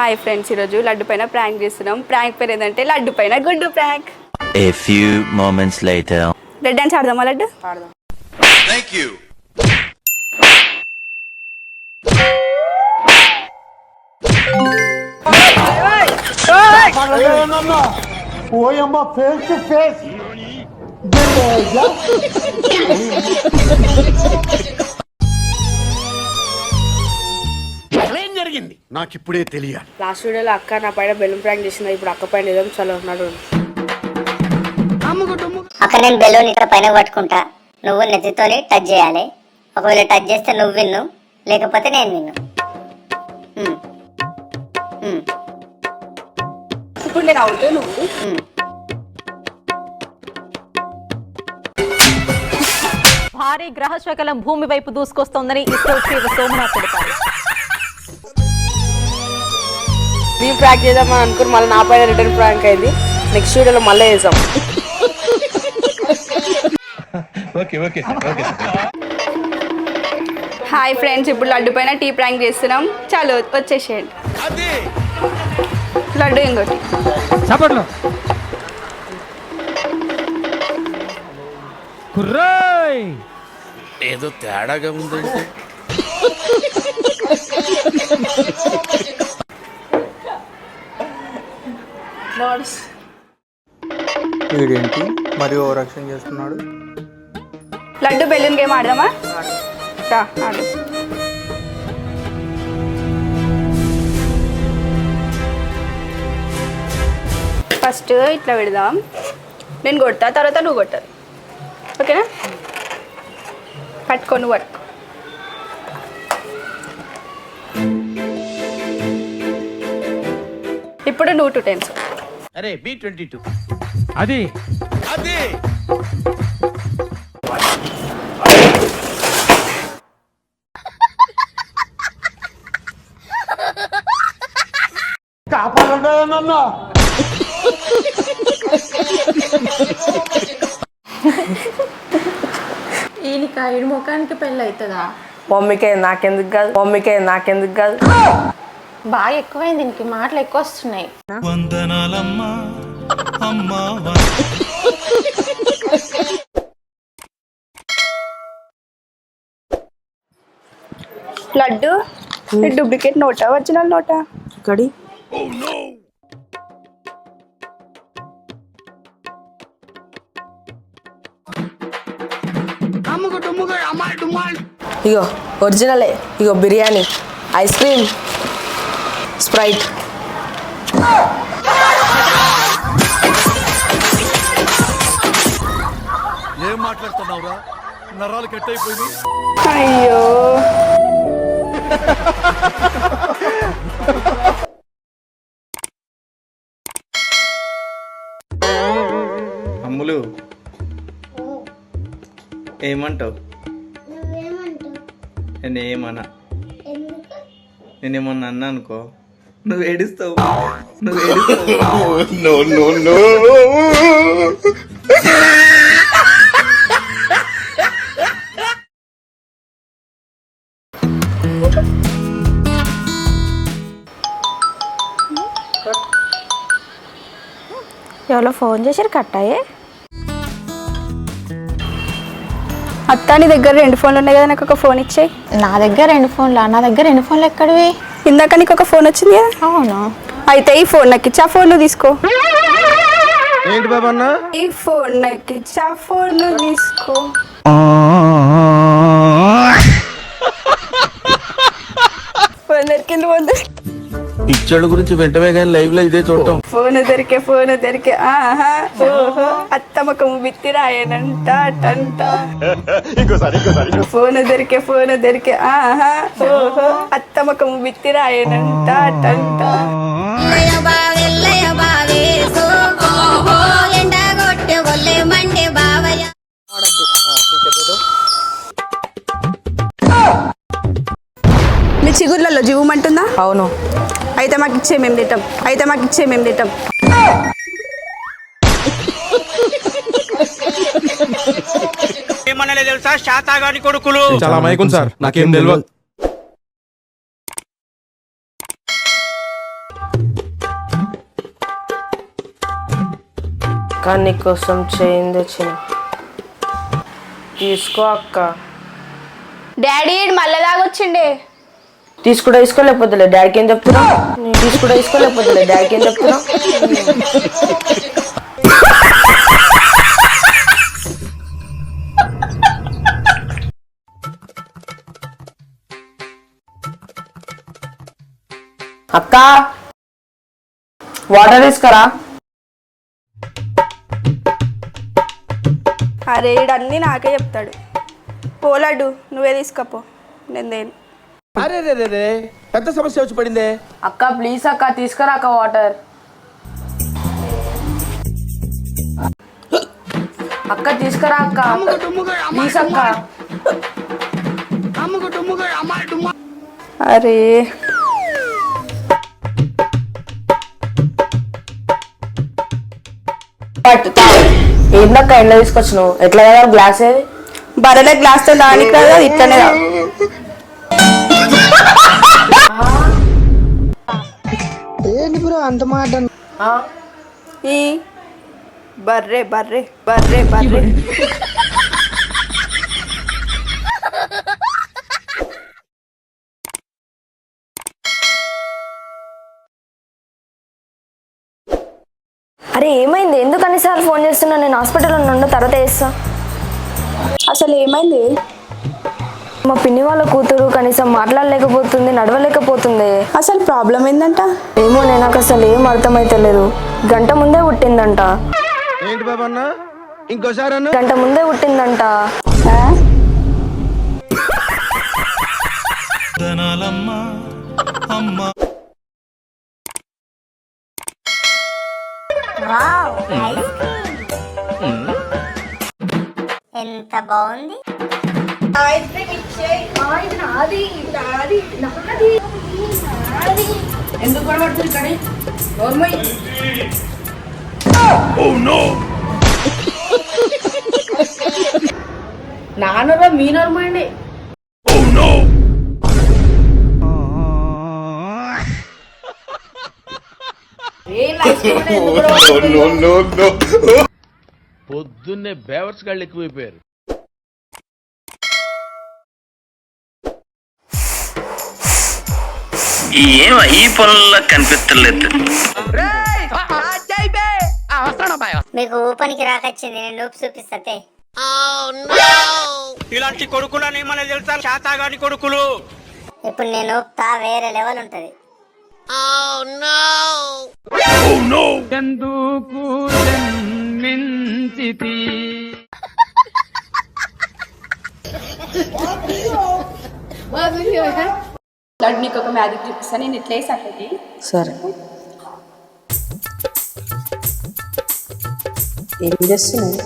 Hi friends ఈరోజు లడ్డు పైన prank చేస్తున్నాం ప్రాంక్ పేరు ఏంటంటే లడ్డు పైన గుడ్డు prank A few moments later. Red dance ఆడదామా Laddu Thank you. ఓయమ్మ ఫేస్ టు ఫేస్ జరిగింది నాకిప్పుడే తెలియాలి. లాస్ట్ వీడియోలో అక్క నా పైన బెలూన్ ప్రాంక్ చేసింది. ఇప్పుడు అక్క పైన ఏదో చాలా ఉన్నాడు. అక్కడ నేను బెలూన్ ఇట్లా పైన పట్టుకుంటా. నువ్వు నెత్తితోని టచ్ చేయాలి. ఒకవేళ టచ్ చేస్తే నువ్వు విన్ను. లేకపోతే నేను విన్ను. ఇప్పుడు నేను అవుతూ నువ్వు? భారీ గ్రహశకలం భూమి వైపు దూసుకొస్తోందని ఇస్రో చీఫ్ సోమనాథ్ తెలిపారు. మేము ప్రాంక్ చేద్దామని అనుకుని మళ్ళీ నా పైన రిటర్న్ ప్రాంక్ అయింది. నెక్స్ట్ వీడియోలో మళ్ళీ చేద్దాం. హాయ్ ఫ్రెండ్స్ ఇప్పుడు లడ్డు పైన టీ ప్రాంక్ చేస్తున్నాం. చాలు వచ్చేసేయండి. లడ్డు ఇంకోటి. చప్పట్లు. కుర్రోయ్! ఏదో తేడాగా ఉందంటే వీడేంటి? మరి ఓ రక్షణ చేస్తున్నాడు? లడ్డు బెలూన్ గేమ్ ఆడదామా? రా ఆడు. ఫస్ట్ ఇట్లా పెడదాం. నేను కొడతా తర్వాత నువ్వు కొట్టాలి ఓకేనా? పట్టుకో నువ్వు పట్టుకో ఇప్పుడు నువ్వు టూ టెన్స్ అరే బి ట్వంటీ టూ అది. అదే. కాపాడండి నన్ను ఈయనక ముఖానికి పెళ్ళి అవుతుందా? మమ్మీకే నాకెందుకు కాదు? మమ్మీకే నాకెందుకు కాదు? బాగా ఎక్కువైంది దీనికి మాటలు ఎక్కువ వస్తున్నాయి. లడ్డు? డూప్లికేట్ నోటా ఒరిజినల్ నోటా? ఇక్కడి ఇగో ఒరిజినలే. ఇగో బిర్యానీ ఐస్ క్రీమ్. స్ప్రైట్. ఏం మాట్లాడుతున్నావురా? నరాలు కట్ అయిపోయింది అయ్యో. అమ్ములు ఏమంటావు? నేను ఏమన్నా నేనేమన్నా అన్నా అనుకో. నువ్వు ఏడుస్తావు. నువ్వు ఏడుస్తావు. నో నో నో ఎవరో ఫోన్ చేశారు కట్టాయే అత్త నీ దగ్గర రెండు ఫోన్లు ఉన్నాయి కదా నాకు ఒక ఫోన్ ఇచ్చేయి. నా దగ్గర రెండు ఫోన్లు నా దగ్గర రెండు ఫోన్లు ఎక్కడివి? ఇందాక నీకు ఒక ఫోన్ వచ్చింది కదా? అవును? అయితే ఈ ఫోన్ నాకు ఇచ్చి ఆ ఫోన్ తీసుకో. ఏంటి బాబా అన్న? ఈ ఫోన్ నాకు ఇచ్చి ఆ ఫోన్ తీసుకో. ఫోన్ దొరికింది ఫోన్ పిక్చర్ల గురించి వెంటనే కానీ లైవ్లో ఇదే చూడటం. ఫోన్ దొరికే ఫోన్ దొరికే ఆహా ఓహో అత్త ముఖము బిత్తి రాయనంట టంట ఫోన్ దొరికే ఫోన్ దొరికే ఆహా ఓహో అత్త ముఖము బిత్తి రాయనంట టంట అన్ని చిగుర్లలో జీవమంటుందా? అవును. అయితే మాకు ఇచ్చే మేము తింటాం. అయితే మాకు ఇచ్చే మేము తింటాం. ఏమనలే తెలుసా? శాతాగాని కొడుకులు. చాలా మైకుం సార్. నాకేం తెలియదు అక్క నీకోసం చేయింది వచ్చిన తీసుకో అక్క. డాడీ మళ్ళీ దాగొచ్చిండే తీసుకుంటా తీసుకోలేకపోతే డాడీకి ఏం చెప్తున్నా తీసుకుంటా తీసుకోలేకపోతే డాడీకి ఏం చెప్తున్నా అక్క వాటర్ తీసుకురా. అరే ఈడన్నీ నాకే చెప్తాడు. పోలాడు నువ్వే తీసుకపో నేను దేని అరే రే రే రే పెద్ద సమస్య వచ్చి పడిందే? అక్క ప్లీజ్ అక్క తీసుకురా అక్క వాటర్. అక్క తీసుకురా అక్క. ప్లీజ్ అక్క. అరే. ఏందక్క ఎండ తీసుకొచ్చినావు? ఎట్లా కదా గ్లాస్? ఏది బరలే గ్లాస్తో దానికి రాదు అది ఇట్లనే రాదు ఆ? ఈ? బర్రే బర్రే బర్రే బర్రే. అరే ఏమైంది? ఎందుకు అన్నిసార్లు ఫోన్ చేస్తున్నా? నేను హాస్పిటల్లో నుండి తర్వాత చేస్తా. అసలు ఏమైంది? మా పిన్ని వాళ్ళ కూతురు కనీసం మాట్లాడలేకపోతుంది నడవలేకపోతుంది. అసలు ప్రాబ్లం ఏందంట? ఏమో నేను నాకు అసలు ఏం అర్థమైతలేదు. గంట ముందే పుట్టిందంట. ఏంటి బాబా అన్న? ఇంకోసారి అన్న? గంట ముందే పుట్టిందంట? ఎంత బాగుంది. నాన్నరా మీ నోర్మండి పొద్దున్నే బేవర్స్ గాళ్ళు ఎక్కువైపోయారు. ఏం ఈ పొలంలో కనిపించలేదు మీకు ఊపనికి రాకొచ్చింది నేను నూపు చూపిస్తే ఇలాంటి కొడుకులని మన తెలుసా? శాతాగాని కొడుకులు. ఇప్పుడు నేను ఊపుతా వేరే లెవెల్ ఉంటది. ఎందుకు జన్మించితి? లడ్డు నీకు ఒక మ్యాజిక్ చూపిస్తాను నేను ఇట్లా వేసి అక్కడికి సరే. ఏం చేస్తున్నావు?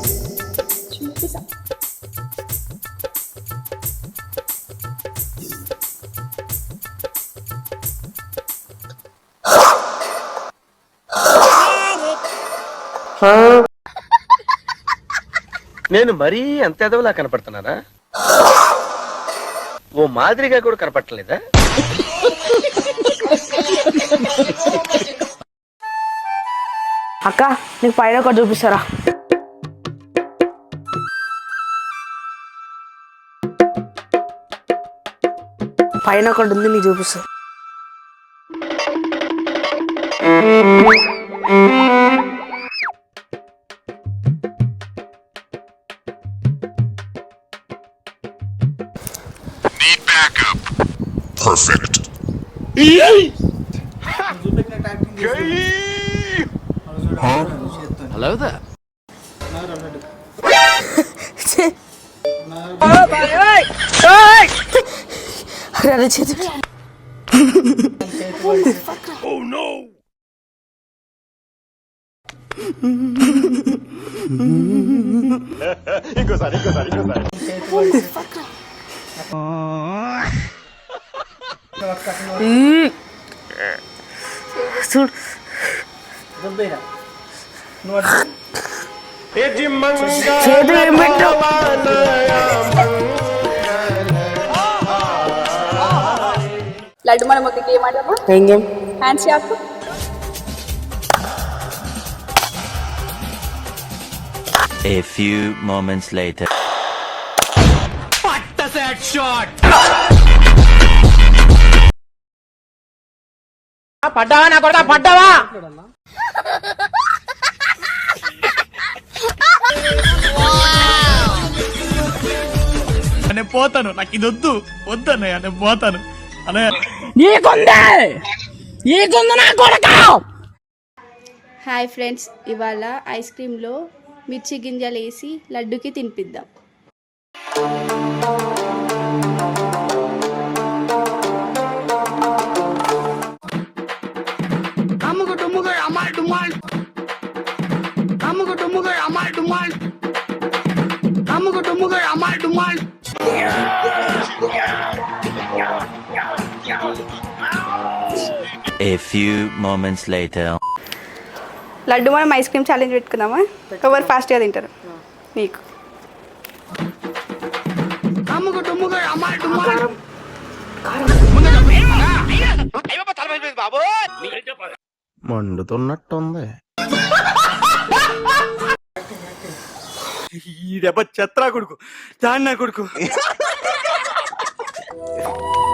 నేను మరీ అంత ఎదవలా కనపడుతున్నానా? ఓ మాదిరిగా కూడా కనపడలేదా అక్క నీకు పైన ఒకటి చూపిస్తారా? పైన ఒకటి ఉంది నీకు చూపిస్తా. అరే అరే చేతి చూడు చేతులు ఏం పెట్టావు లడ్డు మనం ఒక గేమ్ ఆడదామా ఏం game? Hands shop A few moments later. పడ్డావా నా కొడక పడ్డావా? నేను పోతాను. నాకు ఇది వద్దు. వద్దు అన్నయ్య నేను పోతాను. అన్నయ్య. హాయ్ ఫ్రెండ్స్ ఇవాళ ఐస్ క్రీమ్లో మిర్చి గింజలు వేసి లడ్డుకి తినిపిద్దాం. A few moments later. Laddu మనం ఐస్ క్రీమ్ ఛాలెంజ్ పెట్టుకుందామా? ఎవరు ఫాస్ట్గా తింటారు? నీకు. మండుతున్నట్టుంది. ఈ దెబ్బ చెత్రా కొడుకు. దాన్న కొడుకు.